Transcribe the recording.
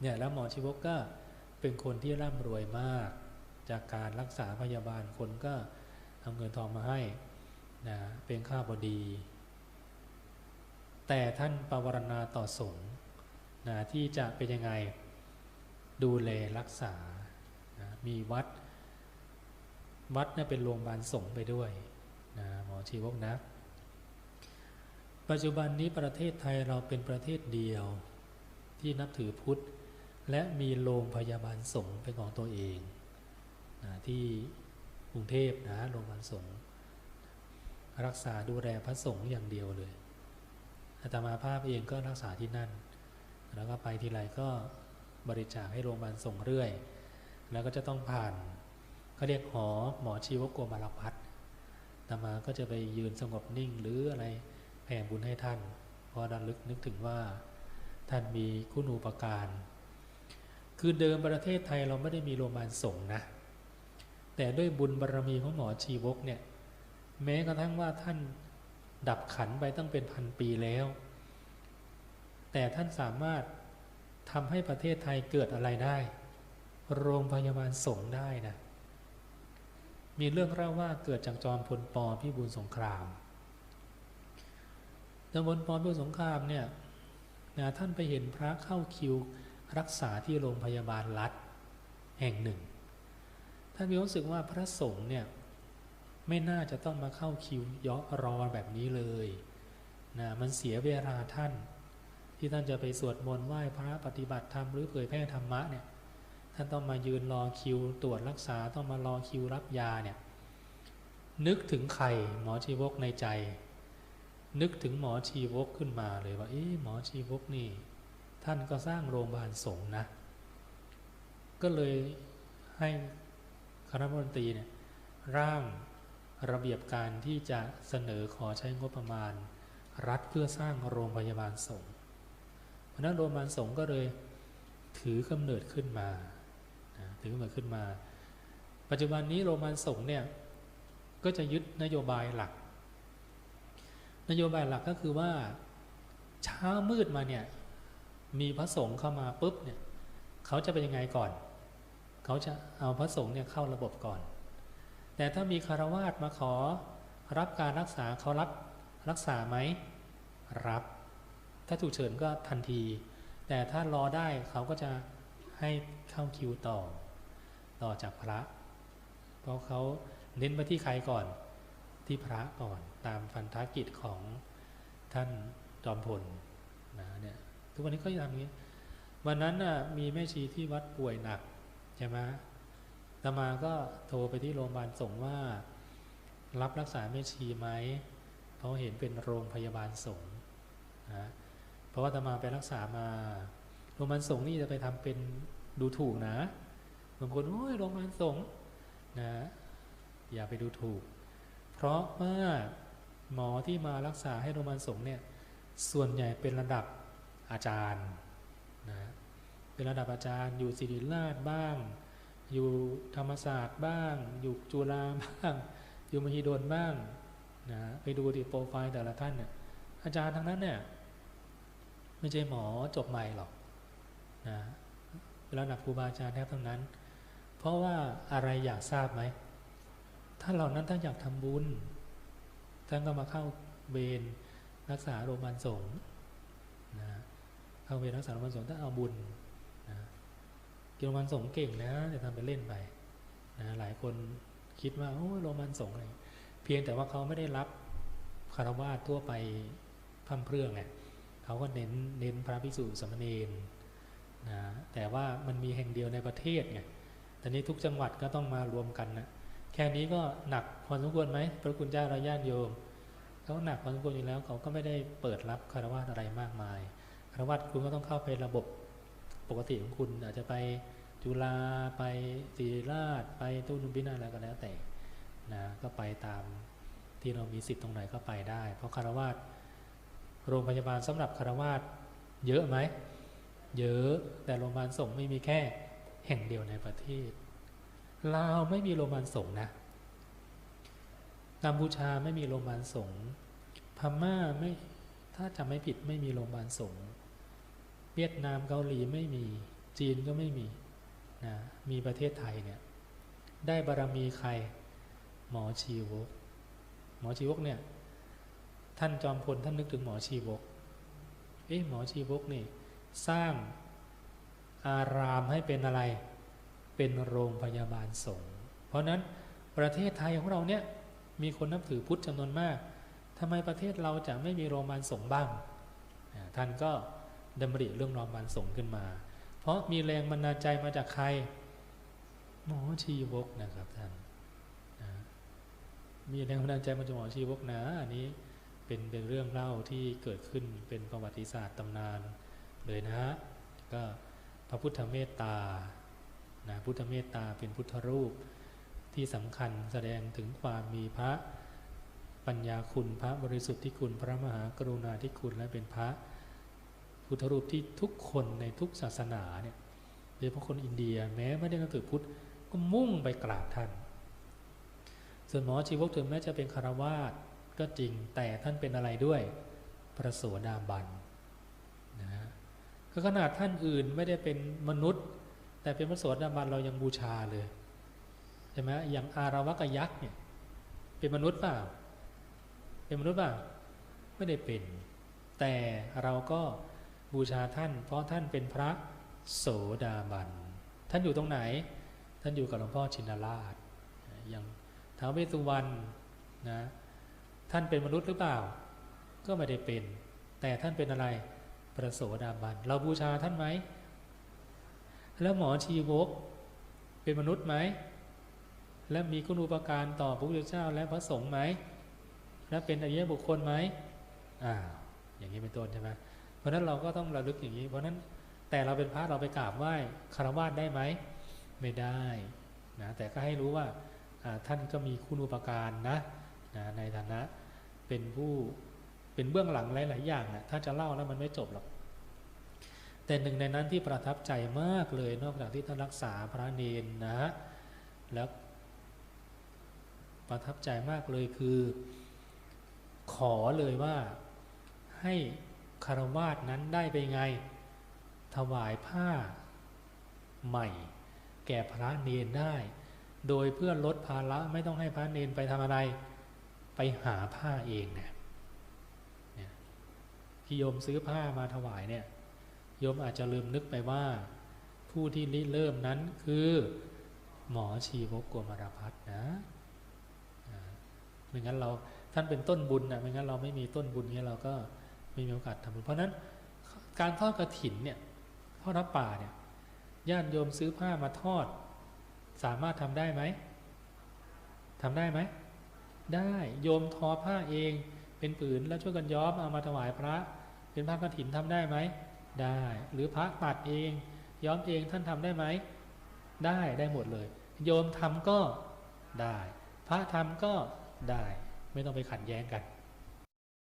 เนี่ยแล้วหมอชีวกก็เป็นคนที่ร่ำรวยมาก จากการรักษาพยาบาลคนก็เอาเงินทองมาให้นะเป็นข้าบดี แต่ท่านปวารณาต่อสงฆ์นะที่จะเป็นยังไงดูแลรักษานะมีวัด วัดนี่เป็นโรงพยาบาลสงฆ์ไปด้วยนะหมอชีวกนะ ปัจจุบันนี้ประเทศไทยเราเป็นประเทศเดียวที่นับถือพุทธ และมีโรงพยาบาลสงฆ์เป็นของตัวเองนะที่กรุงเทพนะโรงพยาบาลสงฆ์รักษาดูแลพระสงฆ์อย่างเดียวเลยอาตมาภาพเองก็รักษาที่นั่น แล้วก็ไปทีไรก็บริจาคให้โรงพยาบาลสงฆ์เรื่อย แล้วก็จะต้องผ่านเขาเรียกหอหมอชีวโกมารพัฒน์ตมาก็จะไปยืนสงบนิ่งหรืออะไรแผ่บุญให้ท่าน เพราะดันลึกนึกถึงว่าท่านมีคุณูปการ คือเดิมประเทศไทยเราไม่ได้มีโรงพยาบาลสงฆ์นะ แต่ด้วยบุญบารรมีของหมอชีวกเนี่ย แม้กระทั่งว่าท่านดับขันไปตั้งเป็นพันปีแล้ว แต่ท่านสามารถทำให้ประเทศไทยเกิดอะไรได้ โรงพยาบาลสงฆ์ได้นะ มีเรื่องเล่าว่าเกิดจากจอมพลปอพิบูลสงครามจอมพลปอพิบูลสงครามเนี่ยนะท่านไปเห็นพระเข้าคิว รักษาที่โรงพยาบาลรัฐแห่งหนึ่ง ท่านมีความรู้สึกว่าพระสงฆ์เนี่ยไม่น่าจะต้องมาเข้าคิวย่อรอแบบนี้เลยนะมันเสียเวลาท่าน ที่ท่านจะไปสวดมนต์ไหว้พระปฏิบัติธรรมหรือเผยแพร่ธรรมะเนี่ยท่านต้องมายืนรอคิวตรวจรักษาต้องมารอคิวรับยาเนี่ยนึกถึงใครหมอชีวกในใจ นึกถึงหมอชีวกขึ้นมาเลยว่าเอ๊ะหมอชีวกนี่ ท่านก็สร้างโรงพยาบาลสงฆ์นะ ก็เลยให้คณะมนตรีเนี่ยร่างระเบียบการที่จะเสนอขอใช้งบประมาณ รัฐเพื่อสร้างโรงพยาบาลสงฆ์เพราะนั้นโรงพยาบาลสงฆ์ก็เลยถือกำเนิดขึ้นมาถือกำเนิดขึ้นมา ปัจจุบันนี้โรงพยาบาลสงฆ์เนี่ยก็จะยึดนโยบายหลัก นโยบายหลักก็คือว่าเช้ามืดมาเนี่ย มีพระสงฆ์เข้ามาปุ๊บเนี่ยเขาจะเป็นยังไงก่อน เขาจะเอาพระสงฆ์เนี่ยเข้าระบบก่อน แต่ถ้ามีคารวาสมาขอรับการรักษาเขารับรักษาไหมรับ ถ้าถูกเฉินก็ทันที แต่ถ้ารอได้เขาก็จะให้เข้าคิวต่อ ต่อจากพระ เพราะเขาเน้นไปที่ใครก่อนที่พระก่อนตามพันธกิจของท่านจอมพลนะเนี่ย ทุกวันนี้ก็ยังทำอย่างนี้ วันนั้นน่ะมีแม่ชีที่วัดป่วยหนักใช่ไหมตมาก็โทรไปที่โรงพยาบาลส่งว่า รับรักษาแม่ชีไหมเพราะเห็นเป็นโรงพยาบาลสงฆ์นะเพราะว่าตมาไปรักษามา โรงพยาบาลสงฆ์นี่จะไปทำเป็นดูถูกนะบางคนโอ้ยโรงพยาบาลสงฆ์นะอย่าไปดูถูก เพราะว่าหมอที่มารักษาให้โรงพยาบาลสงฆ์เนี่ยส่วนใหญ่เป็นระดับ อาจารย์นะเป็นระดับอาจารย์ อยู่ศิริราชบ้าง อยู่ธรรมศาสตร์บ้าง อยู่จุฬาบ้าง อยู่มหิดลบ้างนะไปดูดิโปรไฟล์แต่ละท่านเนี่ยอาจารย์ทั้งนั้นเนี่ยไม่ใช่หมอจบใหม่หรอกนะระดับครูบาอาจารย์แทบทั้งนั้น เพราะว่าอะไรอยากทราบไหมถ้าเหล่านั้นท่านอยากทำบุญท่านก็มาเข้าเวรรักษาโรงพยาบาลสงฆ์นะ เข้าเวรรักษาโรงพยาบาลสงฆ์ถ้าเอาบุญนะกิโรงพยาบาลสงฆ์เก่งนะจะทำไปเล่นไปนะหลายคนคิดว่าโอ้โรงพยาบาลสงฆ์อะไรเพียงแต่ว่าเขาไม่ได้รับคารวะทั่วไปพั่มเพรื่องไงเขาก็เน้นเน้นพระภิกษุสมเณรนะแต่ว่ามันมีแห่งเดียวในประเทศไงตอนนี้ทุกจังหวัดก็ต้องมารวมกันนะแค่นี้ก็หนักพอสมควรไหมพระคุณเจ้าเราญาติโยมเขาหนักพอสมควรอยู่แล้วเขาก็ไม่ได้เปิดรับคารวะอะไรมากมาย คารวะคุณก็ต้องเข้าไประบบปกติของคุณ อาจจะไปจุฬาไปศิริราช ไปตู้นุบินาอะไรก็แล้วแต่นะก็ไปตามที่เรามีสิทธิ์ตรงไหนก็ไปได้ เพราะคารวะโรงพยาบาลสำหรับคารวะเยอะไหม เยอะแต่โรงพยาบาลสงฆ์ไม่มีแค่แห่งเดียวในประเทศลาวไม่มีโรงพยาบาลสงฆ์นะกัมพูชาไม่มีโรงพยาบาลสงฆ์พม่าไม่ถ้าจำไม่ผิดไม่มีโรงพยาบาลสงฆ์ เวียดนามเกาหลีไม่มีจีนก็ไม่มีนะมีประเทศไทยเนี่ยได้บารมีใคร หมอชีวก หมอชีวกเนี่ยท่านจอมพลท่านนึกถึงหมอชีวกเอ๊ะหมอชีวกนี่สร้างอารามให้เป็นอะไรเป็นโรงพยาบาลสงฆ์เพราะนั้นประเทศไทยของเราเนี่ยมีคนนับถือพุทธจำนวนมากทำไมประเทศเราจะไม่มีโรงพยาบาลสงฆ์บ้าง ท่านก็ ดำริเรื่องรงพยาบาลสงขึ้นมา เพราะมีแรงบันดาลใจมาจากใคร หมอชีวกนะครับท่านนะมีแรงบันดาลใจมาจากหมอชีวกนะอันนี้เป็นเป็นเรื่องเล่าที่เกิดขึ้นเป็นประวัติศาสตร์ตำนานเลยนะฮะก็พระพุทธเมตตานะพุทธเมตตาเป็นพุทธรูปที่สำคัญแสดงถึงความมีพระปัญญาคุณพระบริสุทธิ์ที่คุณพระมหากรุณาธิคุณและเป็นพระ พุทธรูปที่ทุกคนในทุกศาสนาเนี่ยโดยเฉพาะคนอินเดียแม้ไม่ได้นับถือพุทธก็มุ่งไปกราบท่าน ส่วนหมอชีวกถึงแม้จะเป็นคารวาสก็จริงแต่ท่านเป็นอะไรด้วยพระโสดาบันนะก็ขนาดท่านอื่นไม่ได้เป็นมนุษย์ แต่เป็นพระโสดาบันเรายังบูชาเลยใช่ไหมอย่างอาราวกยักษ์เนี่ยเป็นมนุษย์เปล่า เป็นมนุษย์เปล่าไม่ได้เป็น แต่เราก็ บูชาท่าน เพราะท่านเป็นพระโสดาบัน ท่านอยู่ตรงไหน ท่านอยู่กับหลวงพ่อชินราชอย่างท้าวเวสสุวรรณนะท่านเป็นมนุษย์หรือเปล่า ก็ไม่ได้เป็น แต่ท่านเป็นอะไรพระโสดาบัน เราบูชาท่านไหม แล้วหมอชีวกเป็นมนุษย์ไหม และมีคุณูปการต่อพระพุทธเจ้าและพระสงฆ์ไหม และเป็นอริยบุคคลไหมอ้าวอย่างนี้เป็นต้นใช่ไหม เพราะฉะนั้นเราก็ต้องระลึกอย่างนี้ เพราะฉะนั้นแต่เราเป็นพระเราไปกราบไหว้คารวะได้ไหมไม่ได้นะแต่ก็ให้รู้ว่าท่านก็มีคุณูปการนะนะในฐานะเป็นผู้เป็นเบื้องหลังหลาย ๆ อย่างนะถ้าจะเล่าแล้วมันไม่จบหรอกแต่หนึ่งในนั้นที่ประทับใจมากเลยนอกจากที่ท่านรักษาพระเนนนะ แล้วประทับใจมากเลยคือ ขอเลยว่าให้ คารวาสนั้นได้ไปไง ถวายผ้าใหม่ แก่พระเนนได้ โดยเพื่อลดภาระไม่ต้องให้พระเนนไปทำอะไร ไปหาผ้าเองเนี่ยที่โยมซื้อผ้ามาถวายเนี่ยโยมอาจจะลืมนึกไปว่า ผู้ที่ริเริ่มนั้นคือ หมอชีวกโกมารพัฒนะไม่งั้นเราท่านเป็นต้นบุญนะไม่งั้นเราไม่มีต้นบุญเงี้ยเราก็ ไม่มีโอกาสทำบุญเพราะนั้นการทอดกระถินเนี่ยทอดรับป่าเนี่ยญาติโยมซื้อผ้ามาทอด สามารถทำได้ไหมทำได้ไหมได้โยมทอผ้าเองเป็นผืนแล้วช่วยกันย้อมเอามาถวายพระ เป็นผ้ากระถินทำได้ไหมได้ หรือพระตัดเอง ย้อมเองท่านทำได้ไหมได้ได้หมดเลย โยมทำก็ได้ พระทำก็ได้ ไม่ต้องไปขัดแย้งกัน